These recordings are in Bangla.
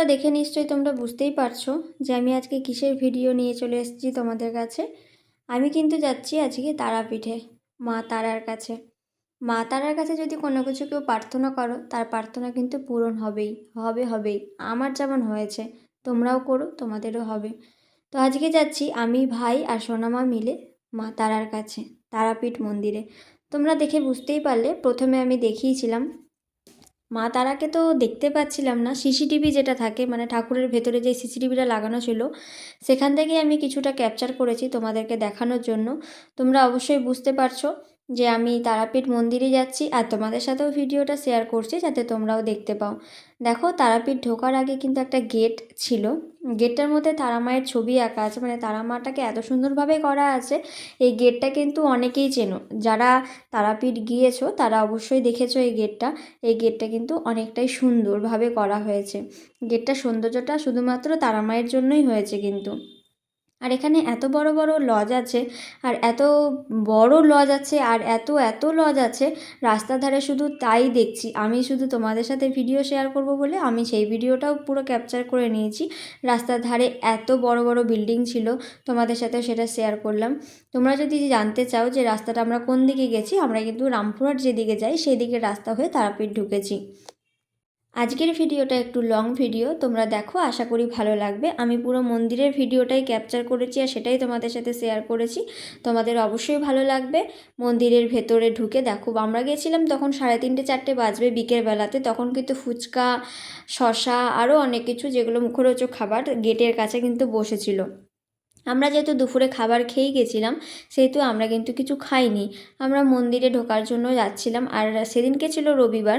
থাম্বেলটা দেখে নিশ্চয়ই তোমরা বুঝতেই পারছ যে আমি আজকে কিসের ভিডিও নিয়ে চলে এসেছি তোমাদের কাছে। আমি কিন্তু যাচ্ছি আজকে তারাপীঠে, মা তারার কাছে। মা তারার কাছে যদি কোনো কিছু কেউ প্রার্থনা করো, তার প্রার্থনা কিন্তু পূরণ হবেই, হবে হবেই। আমার যেমন হয়েছে, তোমরাও করো, তোমাদেরও হবে। তো আজকে যাচ্ছি আমি, ভাই আর সোনামা মিলে মা তারার কাছে, তারাপীঠ মন্দিরে। তোমরা দেখে বুঝতেই পারলে, প্রথমে আমি দেখিয়েছিলাম মা তারাকে তো দেখতে পাচ্ছিলাম না। সিসিটিভি যেটা থাকে মানে ঠাকুরের ভেতরে যে সিসিটিভিটা লাগানো ছিল, সেখান থেকেই আমি কিছুটা ক্যাপচার করেছি তোমাদেরকে দেখানোর জন্য। তোমরা অবশ্যই বুঝতে পারছ। যে আমি তারাপীঠ মন্দিরে যাচ্ছি আর তোমাদের সাথেও ভিডিওটা শেয়ার করছি যাতে তোমরাও দেখতে পাও। দেখো, তারাপীঠ ঢোকার আগে কিন্তু একটা গেট ছিল। গেটটার মধ্যে তারা মায়ের ছবি আঁকা আছে। মানে তারা মাটাকে এত সুন্দরভাবে করা আছে, এই গেটটা কিন্তু অনেকেই চেনো। যারা তারাপীঠ গিয়েছো, তারা অবশ্যই দেখেছ এই গেটটা এই গেটটা কিন্তু অনেকটাই সুন্দরভাবে করা হয়েছে। গেটটার সৌন্দর্যটা শুধুমাত্র তারা মায়ের জন্যই হয়েছে কিন্তু। আর এখানে এত বড় বড় লজ আছে, আর এত বড় লজ আছে, আর এত এত লজ আছে, রাস্তার ধারে শুধু তাই দেখছি। আমি শুধু তোমাদের সাথে ভিডিও শেয়ার করব বলে আমি সেই ভিডিওটাও পুরো ক্যাপচার করে নিয়েছি। রাস্তার ধারে এত বড় বড় বিল্ডিং ছিল, তোমাদের সাথে সেটা শেয়ার করলাম। তোমরা যদি জানতে চাও যে রাস্তাটা আমরা কোন দিকে গেছি, আমরা কিন্তু রামপুরহাট যেদিকে যাই, সেদিকে রাস্তা হয়ে তারাপীঠ ঢুকেছি। আজকের ভিডিওটা একটু লং ভিডিও তোমরা দেখো, আশা করি ভালো লাগবে। আমি পুরো মন্দিরের ভিডিওটাই ক্যাপচার করেছি আর সেটাই তোমাদের সাথে শেয়ার করেছি। তোমাদের অবশ্যই ভালো লাগবে। মন্দিরের ভেতরে ঢুকে দেখো, আমরা গেছিলাম তখন সাড়ে তিনটে, চারটে বাজবে বিকেলবেলাতে তখন কিন্তু ফুচকা শশা আরও অনেক কিছু যেগুলো মুখরোচক খাবার গেটের কাছে কিন্তু বসেছিল। আমরা যেহেতু দুপুরে খাবার খেয়েই গেছিলাম, সেহেতু আমরা কিন্তু কিছু খাইনি। আমরা মন্দিরে ঢোকার জন্য যাচ্ছিলাম, আর সেদিনকে ছিল রবিবার।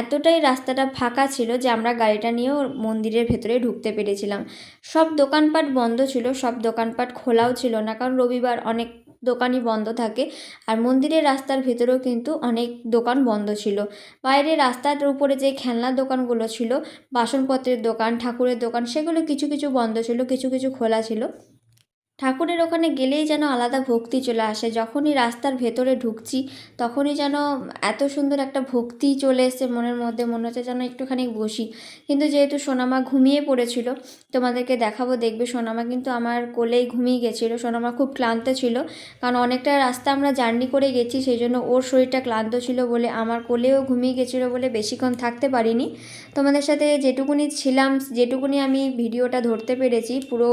এতটাই রাস্তাটা ফাঁকা ছিল যে আমরা গাড়িটা নিয়েও মন্দিরের ভেতরে ঢুকতে পেরেছিলাম। সব দোকানপাট বন্ধ ছিল, সব দোকানপাট খোলাও ছিল না, কারণ রবিবার অনেক দোকানই বন্ধ থাকে, আর মন্দিরের রাস্তার ভেতরেও কিন্তু অনেক দোকান বন্ধ ছিল। বাইরে রাস্তার উপরে যে খেলনার দোকানগুলো ছিল, বাসনপত্রের দোকান, ঠাকুরের দোকান, সেগুলো কিছু কিছু বন্ধ ছিল, কিছু কিছু খোলা ছিল। ঠাকুরের ওখানে গেলেই যেন আলাদা ভক্তি চলে আসে। যখনই রাস্তার ভেতরে ঢুকছি, তখনই যেন এত সুন্দর একটা ভক্তি চলে এসছে মনের মধ্যে, মনে হচ্ছে যেন একটুখানি বসি। কিন্তু যেহেতু সোনামা ঘুমিয়ে পড়েছিল, তোমাদেরকে দেখাবো, দেখবে সোনামা কিন্তু আমার কোলেই ঘুমিয়ে গেছিল। সোনামা খুব ক্লান্ত ছিল, কারণ অনেকটা রাস্তা আমরা জার্নি করে গেছি সেই জন্য ওর শরীরটা ক্লান্ত ছিল বলে আমার কোলেও ঘুমিয়ে গেছিল বলে বেশিক্ষণ থাকতে পারিনি। তোমাদের সাথে যেটুকুনি ছিলাম, যেটুকুনি আমি ভিডিওটা ধরতে পেরেছি, পুরো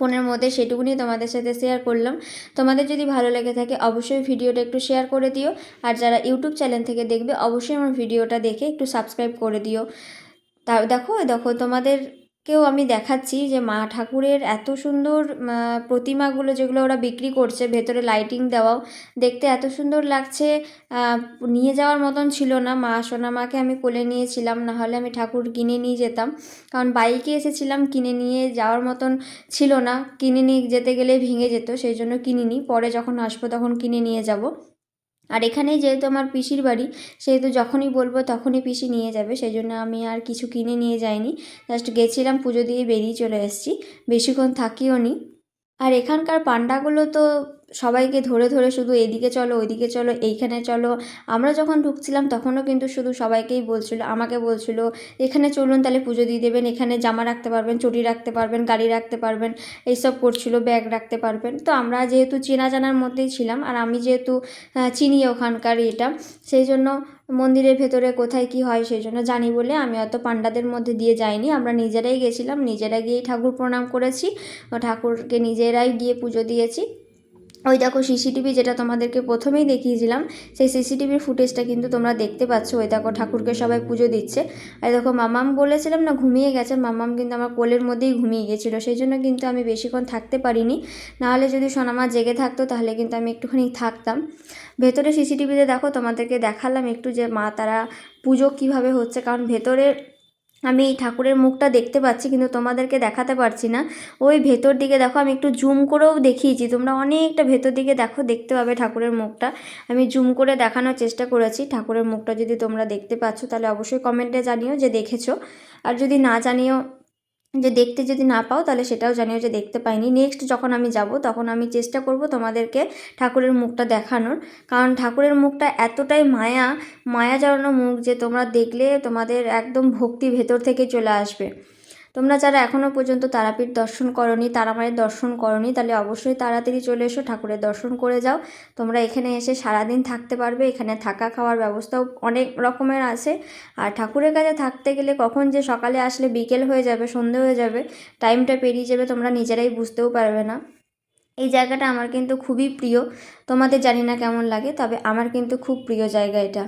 ফোনের মধ্যে সেটুকুনি তোমাদের সাথে শেয়ার করলাম। তোমাদের যদি ভালো লেগে থাকে, অবশ্যই ভিডিওটা একটু শেয়ার করে দিও। আর যারা ইউটিউব চ্যানেল থেকে দেখবে, অবশ্যই আমার ভিডিওটা দেখে একটু সাবস্ক্রাইব করে দিও। তা দেখো দেখো তোমাদের কেও আমি দেখাচ্ছি যে মা ঠাকুরের এত সুন্দর প্রতিমাগুলো যেগুলো ওরা বিক্রি করছে, ভেতরে লাইটিং দেওয়াও, দেখতে এত সুন্দর লাগছে। নিয়ে যাওয়ার মতন ছিল না। মা সোনা মাকে আমি কোলে নিয়েছিলাম, নাহলে আমি ঠাকুর কিনে নিয়ে যেতাম। কারণ বাইকে এসেছিলাম, কিনে নিয়ে যাওয়ার মতন ছিল না। কিনে নিয়ে যেতে গেলে ভেঙে যেত, সেই জন্য কিনিনি। পরে যখন আসব তখন কিনে নিয়ে যাব। আর এখানেই যেহেতু আমার পিসির বাড়ি, সেহেতু যখনই বলব তখনই পিসি নিয়ে যাবে সেই জন্য আমি আর কিছু কিনে নিয়ে যাইনি। জাস্ট গেছিলাম, পুজো দিয়ে বেরিয়ে চলে এসেছি, বেশিক্ষণ থাকিও নি। আর এখানকার পান্ডাগুলো তো সবাইকে ধরে ধরে শুধু এদিকে চলো, ওইদিকে চলো, এইখানে চলো। আমরা যখন ঢুকছিলাম তখনও কিন্তু শুধু সবাইকেই বলছিল, আমাকে বলছিল, এখানে চলুন, তাহলে পুজো দিয়ে দেবেন, এখানে জামা রাখতে পারবেন, চটি রাখতে পারবেন, গাড়ি রাখতে পারবেন, এইসব করছিল, ব্যাগ রাখতে পারবেন। তো আমরা যেহেতু চেনা জানার মধ্যেই ছিলাম, আর আমি যেহেতু চিনি ওখানকার এটা, সেই জন্য মন্দিরের ভেতরে কোথায় কি হয় সেই জন্য জানি বলে আমি অত পাণ্ডাদের মধ্যে দিয়ে যাইনি। আমরা নিজেরাই গেছিলাম, নিজেরা গিয়েই ঠাকুর প্রণাম করেছি ঠাকুরকে নিজেরাই গিয়ে পুজো দিয়েছি। ওই দেখো সিসিটিভি যেটা তোমাদেরকে প্রথমেই দেখিয়েছিলাম, সেই সিসিটিভির ফুটেজটা কিন্তু তোমরা দেখতে পাচ্ছ। ওই দেখো ঠাকুরকে সবাই পুজো দিচ্ছে। আর দেখো মামাম বলেছিলাম না ঘুমিয়ে গেছে, মামাম কিন্তু আমার কোলের মধ্যেই ঘুমিয়ে গেছিল, সেই জন্য কিন্তু আমি বেশিক্ষণ থাকতে পারিনি। নাহলে যদি সোনামা জেগে থাকতো, তাহলে কিন্তু আমি একটুখানি থাকতাম। ভেতরে সিসিটিভিতে দেখো তোমাদেরকে দেখালাম একটু যে মা তারা পুজো কীভাবে হচ্ছে, কারণ ভেতরে আমি এই ঠাকুরের মুখটা দেখতে পাচ্ছি, কিন্তু তোমাদেরকে দেখাতে পারছি না। ওই ভেতর দিকে দেখো, আমি একটু জুম করেও দেখিয়েছি। তোমরা অনেকটা ভেতর দিকে দেখো, দেখতে পাবে ঠাকুরের মুখটা। আমি জুম করে দেখানোর চেষ্টা করেছি ঠাকুরের মুখটা যদি তোমরা দেখতে পাচ্ছ, তাহলে অবশ্যই কমেন্টে জানিও যে দেখেছ। আর যদি না জানিও যে দেখতে যদি না পাও তাহলে সেটাও জানিও যে দেখতে পাইনি। নেক্সট যখন আমি যাব তখন আমি চেষ্টা করব তোমাদেরকে ঠাকুরের মুখটা দেখানোর। কারণ ঠাকুরের মুখটা এতটাই মায়া মায়া জড়ানো মুখ যে তোমরা দেখলে তোমাদের একদম ভক্তি ভেতর থেকে চলে আসবে। তোমরা যারা এখনও পর্যন্ত তারাপীঠ দর্শন করনি তারা মায়ের দর্শন করনি, তাহলে অবশ্যই তাড়াতাড়ি চলে এসো, ঠাকুরের দর্শন করে যাও। তোমরা এখানে এসে সারাদিন থাকতে পারবে, এখানে থাকা খাওয়ার ব্যবস্থাও অনেক রকমের আছে। আর ঠাকুরের কাছে থাকতে গেলে কখন যে সকালে আসলে বিকেল হয়ে যাবে, সন্ধে হয়ে যাবে, টাইমটা পেরিয়ে যাবে, তোমরা নিজেরাই বুঝতেও পারবে না। এই জায়গাটা আমার কিন্তু খুবই প্রিয়। তোমাদের জানি না কেমন লাগে, তবে আমার কিন্তু খুব প্রিয় জায়গা এটা।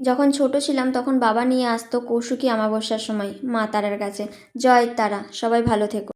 যখন ছোট ছিলাম তখন বাবা নিয়ে আসতো কৌশুকি অমাবস্যার সময় মা তারার কাছে। জয় তারা, সবাই ভালো থেকো।